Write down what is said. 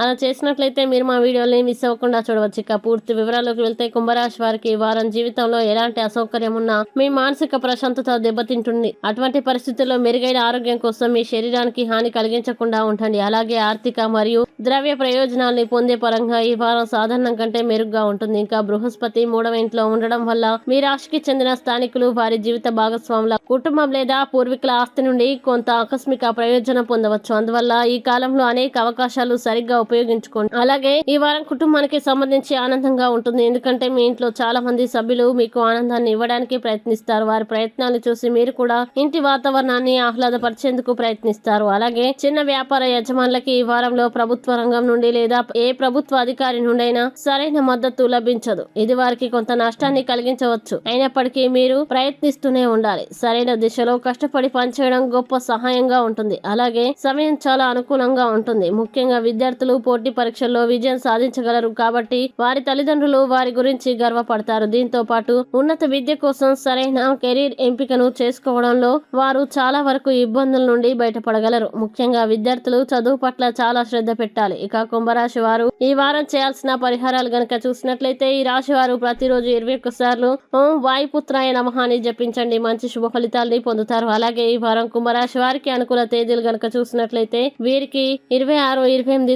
అలా చేసినట్లయితే మీరు మా వీడియోని మిస్ అవ్వకుండా చూడవచ్చు. ఇక పూర్తి వివరాల్లోకి వెళ్తే కుంభరాశి వారికి వారం జీవితంలో ఎలాంటి అసౌకర్యం ఉన్నా మీ మానసిక ప్రశాంతత దెబ్బతింటుంది. అటువంటి పరిస్థితుల్లో మెరుగైన ఆరోగ్యం కోసం మీ శరీరానికి హాని కలిగించకుండా ఉండండి. అలాగే ఆర్థిక మరియు ద్రవ్య ప్రయోజనాల్ని పొందే పరంగా ఈ వారం సాధారణం కంటే మెరుగ్గా ఉంటుంది. ఇంకా బృహస్పతి మూడవ ఇంట్లో ఉండడం వల్ల మీ రాశికి చెందిన స్థానికులు వారి జీవిత భాగస్వాముల కుటుంబం లేదా పూర్వీకుల ఆస్తి నుండి కొంత ఆకస్మిక ప్రయోజనం పొందవచ్చు. అందువల్ల ఈ కాలంలో అనేక అవకాశాలు సరిగ్గా ఉపయోగించుకోండి. అలాగే ఈ వారం కుటుంబానికి సంబంధించి ఆనందంగా ఉంటుంది. ఎందుకంటే మీ ఇంట్లో చాలా మంది సభ్యులు మీకు ఆనందాన్ని ఇవ్వడానికి ప్రయత్నిస్తారు. వారి ప్రయత్నాలు చూసి మీరు కూడా ఇంటి వాతావరణాన్ని ఆహ్లాదపరిచేందుకు ప్రయత్నిస్తారు. అలాగే చిన్న వ్యాపార యజమానులకి ఈ వారంలో ప్రభుత్వ రంగం నుండి లేదా ఏ ప్రభుత్వ అధికారి నుండైనా సరైన మద్దతు లభించదు. ఇది వారికి కొంత నష్టాన్ని కలిగించవచ్చు. అయినప్పటికీ మీరు ప్రయత్నిస్తూనే ఉండాలి. సరైన దిశలో కష్టపడి పనిచేయడం గొప్ప సహాయంగా ఉంటుంది. అలాగే సమయం చాలా అనుకూలంగా ఉంటుంది. ముఖ్యంగా విద్యార్థులు పోటీ పరీక్షల్లో విజయం సాధించగలరు కాబట్టి వారి తల్లిదండ్రులు వారి గురించి గర్వపడతారు. దీంతో పాటు ఉన్నత విద్య కోసం సరైన కెరీర్ ఎంపికను చేసుకోవడంలో వారు చాలా వరకు ఇబ్బందుల నుండి బయటపడగలరు. ముఖ్యంగా విద్యార్థులు చదువు పట్ల చాలా శ్రద్ధ పెట్టాలి. ఇక కుంభరాశి వారు ఈ వారం చేయాల్సిన పరిహారాలు గనక చూసినట్లయితే ఈ రాశి వారు ప్రతిరోజు ఇరవై ఒక్క సార్లు ఓం వాయుపుత్రాయ నమః అని జపించండి. మంచి శుభ ఫలితాల్ని పొందుతారు. అలాగే ఈ వారం కుంభరాశి వారికి అనుకూల తేదీలు గనక చూసినట్లయితే వీరికి ఇరవై ఆరు ఇరవై ఎనిమిది